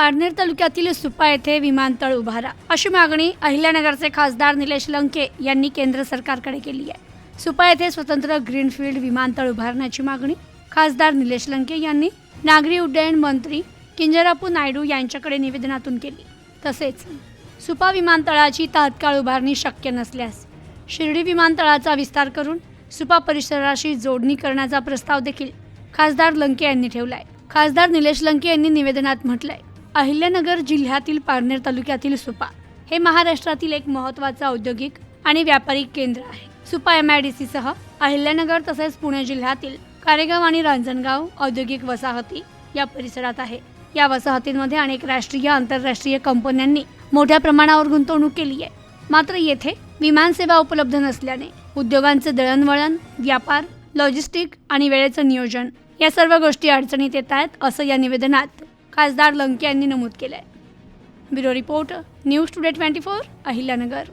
पारनेर तालुक्यातील सुपा येथे विमानतळ उभारा. अशी मागणी अहिल्यानगरचे खासदार निलेश लंके यांनी केंद्र सरकारकडे केली आहे. सुपा येथे स्वतंत्र ग्रीनफील्ड विमानतळ उभारण्याची मागणी खासदार निलेश लंके यांनी नागरी उड्डयन मंत्री किंजरापू नायडू यांच्याकडे निवेदनातून केली. तसेच सुपा विमानतळाची तात्काळ उभारणी शक्य नसल्यास शिर्डी विमानतळाचा विस्तार करून सुपा परिसराशी जोडणी करण्याचा प्रस्ताव देखील खासदार लंके यांनी ठेवला आहे खासदार निलेश लंके यांनी निवेदनात म्हटलंय अहिल्यानगर जिल्ह्यातील पारनेर तालुक्यातील सुपा हे महाराष्ट्रातील एक महत्त्वाचं औद्योगिक आणि व्यापारिक केंद्र आहे. Supa M I D C सह अहिल्यानगर तसेच पुणे जिल्ह्यातील कारेगाव आणि रांजणगाव औद्योगिक वसाहती या परिसरात आहे. या वसाहतींमध्ये अनेक राष्ट्रीय आंतरराष्ट्रीय कंपन्यांनी मोठ्या प्रमाणावर गुंतवणूक केली आहे. मात्र येथे विमानसेवा उपलब्ध नसल्याने उद्योगांचे दळणवळण व्यापार लॉजिस्टिक आणि वेळेचं नियोजन या सर्व गोष्टी अडचणीत येत आहेत असं या निवेदनात खासदार लंके यांनी नमूद केलं आहे bureau report news today twenty four Ahilyanagar.